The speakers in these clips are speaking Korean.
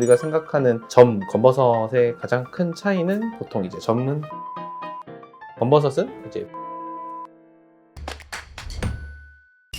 우리가 생각하는 점, 검버섯의 가장 큰 차이는 보통 이제 점은 검버섯은 이제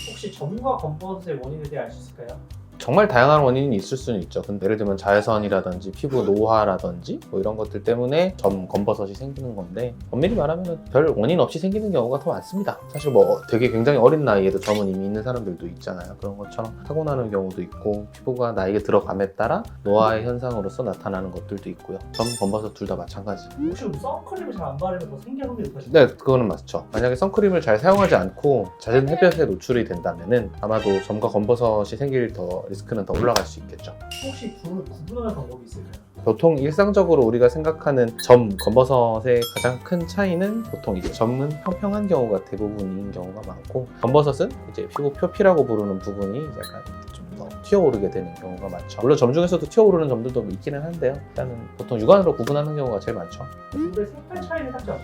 혹시 점과 검버섯의 원인에 대해 알 수 있을까요? 정말 다양한 원인이 있을 수는 있죠. 근데 예를 들면 자외선이라든지 피부 노화라든지 뭐 이런 것들 때문에 점 검버섯이 생기는 건데 엄밀히 말하면 별 원인 없이 생기는 경우가 더 많습니다. 사실 뭐 되게 굉장히 어린 나이에도 점은 이미 있는 사람들도 있잖아요. 그런 것처럼 타고나는 경우도 있고 피부가 나이가 들어감에 따라 노화의 현상으로서 나타나는 것들도 있고요. 점 검버섯 둘 다 마찬가지. 혹시 우리 선크림을 잘 안 바르면 뭐 생기는 확률이 높아질까요? 네, 그거는 맞죠. 만약에 선크림을 잘 사용하지 않고 잦은 햇볕에 노출이 된다면은 아마도 점과 검버섯이 생길 더 리스크는 더 올라갈 수 있겠죠. 혹시 둘을 구분하는 방법이 있을까요? 보통 일상적으로 우리가 생각하는 점, 검버섯의 가장 큰 차이는 보통 이제 점은 평평한 경우가 대부분인 경우가 많고 검버섯은 이제 피부 표피라고 부르는 부분이 약간 좀 더 튀어오르게 되는 경우가 많죠. 물론 점 중에서도 튀어오르는 점들도 있기는 한데요. 일단은 보통 육안으로 구분하는 경우가 제일 많죠. 둘의 색깔 차이는 없나요?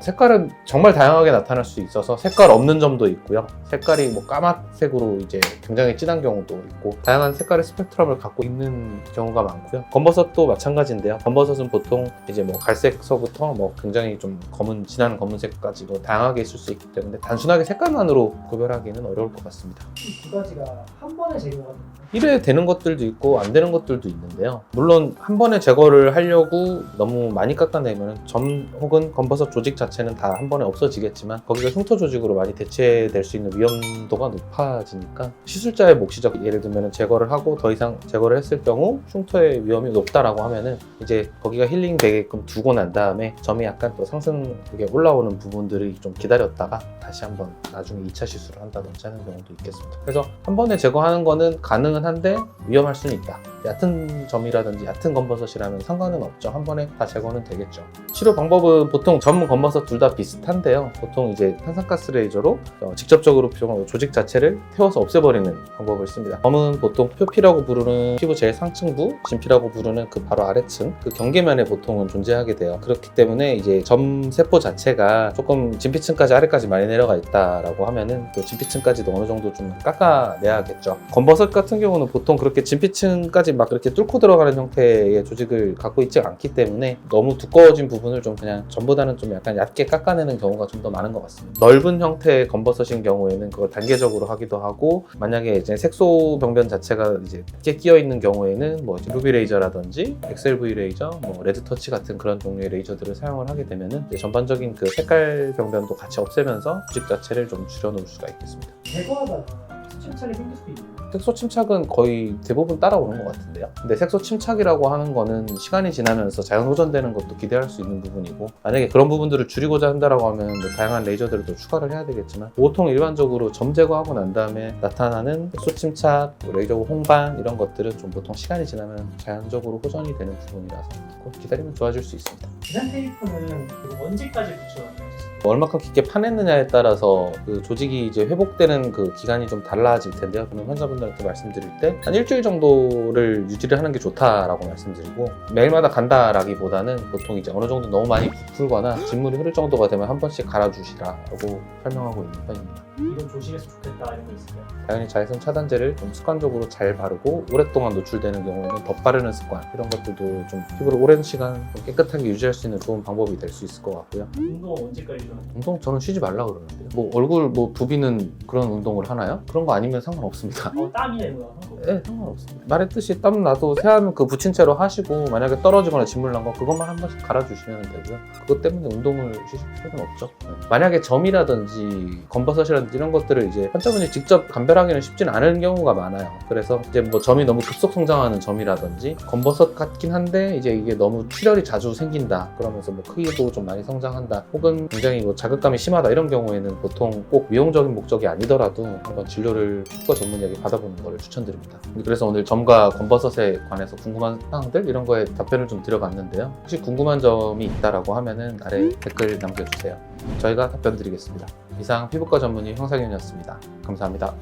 색깔은 정말 다양하게 나타날 수 있어서 색깔 없는 점도 있고요. 색깔이 뭐 까맣색으로 이제 굉장히 진한 경우도 있고 다양한 색깔의 스펙트럼을 갖고 있는 경우가 많고요. 검버섯도 마찬가지인데요. 검버섯은 보통 이제 뭐 갈색서부터 뭐 굉장히 좀 검은 진한 검은색까지 뭐 다양하게 있을 수 있기 때문에 단순하게 색깔만으로 구별하기는 어려울 것 같습니다. 이 두 가지가 한 번에 제거가. 이래 되는 것들도 있고 안 되는 것들도 있는데요. 물론 한 번에 제거를 하려고 너무 많이 깎아내면 점 혹은 검버섯 조직 자체 는 다 한 번에 없어지겠지만 거기가 흉터 조직으로 많이 대체될 수 있는 위험도가 높아지니까 시술자의 몫이죠. 예를 들면 제거를 하고 더 이상 제거를 했을 경우 흉터의 위험이 높다라고 하면은 이제 거기가 힐링 되게끔 두고 난 다음에 점이 약간 또 상승 이게 올라오는 부분들이 좀 기다렸다가 다시 한번 나중에 2차 시술을 한다든지 하는 경우도 있겠습니다. 그래서 한 번에 제거하는 거는 가능은 한데 위험할 수는 있다. 얕은 점이라든지 얕은 검버섯이라면 상관은 없죠. 한 번에 다 제거는 되겠죠. 치료 방법은 보통 점 검버섯 둘 다 비슷한데요. 보통 이제 탄산가스 레이저로 어, 직접적으로 좀 조직 자체를 태워서 없애버리는 방법을 씁니다. 점은 보통 표피라고 부르는 피부 제일 상층부, 진피라고 부르는 그 바로 아래층, 그 경계면에 보통은 존재하게 돼요. 그렇기 때문에 이제 점 세포 자체가 조금 진피층까지 아래까지 많이 내려가 있다라고 하면은 그 진피층까지도 어느 정도 좀 깎아내야겠죠. 검버섯 같은 경우는 보통 그렇게 진피층까지 막 이렇게 뚫고 들어가는 형태의 조직을 갖고 있지 않기 때문에 너무 두꺼워진 부분을 좀 그냥 전보다는 좀 약간 얕게 깎아내는 경우가 좀 더 많은 것 같습니다. 넓은 형태의 검버섯인 경우에는 그걸 단계적으로 하기도 하고 만약에 이제 색소 병변 자체가 이제 얇게 끼어 있는 경우에는 뭐 루비 레이저라든지 XLV 레이저, 뭐 레드 터치 같은 그런 종류의 레이저들을 사용을 하게 되면은 이제 전반적인 그 색깔 병변도 같이 없애면서 조직 자체를 좀 줄여놓을 수가 있겠습니다. 제거하다가 수 침차이 생길 수도 있나요? 색소 침착은 거의 대부분 따라오는 것 같은데요. 근데 색소 침착이라고 하는 거는 시간이 지나면서 자연 호전되는 것도 기대할 수 있는 부분이고 만약에 그런 부분들을 줄이고자 한다라고 하면 뭐 다양한 레이저들을 또 추가를 해야 되겠지만 보통 일반적으로 점 제거하고 난 다음에 나타나는 색소 침착, 뭐 레이저 홍반 이런 것들은 좀 보통 시간이 지나면 자연적으로 호전이 되는 부분이라서 꼭 기다리면 좋아질 수 있습니다. 계산 테이프는 그 언제까지 붙여야 뭐 얼마큼 깊게 파냈느냐에 따라서 그 조직이 이제 회복되는 그 기간이 좀 달라질 텐데요. 그럼 환자분들한테 말씀드릴 때 한 일주일 정도를 유지를 하는 게 좋다라고 말씀드리고 매일마다 간다라기보다는 보통 이제 어느 정도 너무 많이 부풀거나 진물이 흐를 정도가 되면 한 번씩 갈아주시라고 설명하고 있는 편입니다. 이건 조심했으면 좋겠다 이런 거 있을까요? 당연히 자외선 차단제를 좀 습관적으로 잘 바르고 오랫동안 노출되는 경우에는 덧바르는 습관 이런 것들도 좀 피부를 오랜 시간 좀 깨끗하게 유지할 수 있는 좋은 방법이 될 수 있을 것 같고요. 운동은 언제까지 좀? 운동 저는 쉬지 말라 그러는데요. 뭐 얼굴 뭐 부비는 그런 운동을 하나요? 그런 거 아니면 상관없습니다. 어, 하는 거 네, 상관없습니다. 말했듯이 땀 나도 세안 그 붙인 채로 하시고 만약에 떨어지거나 진물 난 거 그것만 한 번씩 갈아주시면 되고요. 그것 때문에 운동을 쉬실 필요는 없죠. 네. 만약에 점이라든지 검버섯이라든지 이런 것들을 이제 환자분이 직접 감별하기는 쉽진 않은 경우가 많아요. 그래서 이제 뭐 점이 너무 급속 성장하는 점이라든지 검버섯 같긴 한데 이제 이게 너무 출혈이 자주 생긴다. 그러면서 뭐 크기도 좀 많이 성장한다. 혹은 굉장히 뭐 자극감이 심하다 이런 경우에는 보통 꼭 미용적인 목적이 아니더라도 한번 진료를 피부과 전문의에게 받아보는 걸 추천드립니다. 그래서 오늘 점과 검버섯에 관해서 궁금한 사항들 이런 거에 답변을 좀 드려봤는데요. 혹시 궁금한 점이 있다라고 하면은 아래 댓글 남겨주세요. 저희가 답변 드리겠습니다. 이상 피부과 전문의 황상현이었습니다. 감사합니다.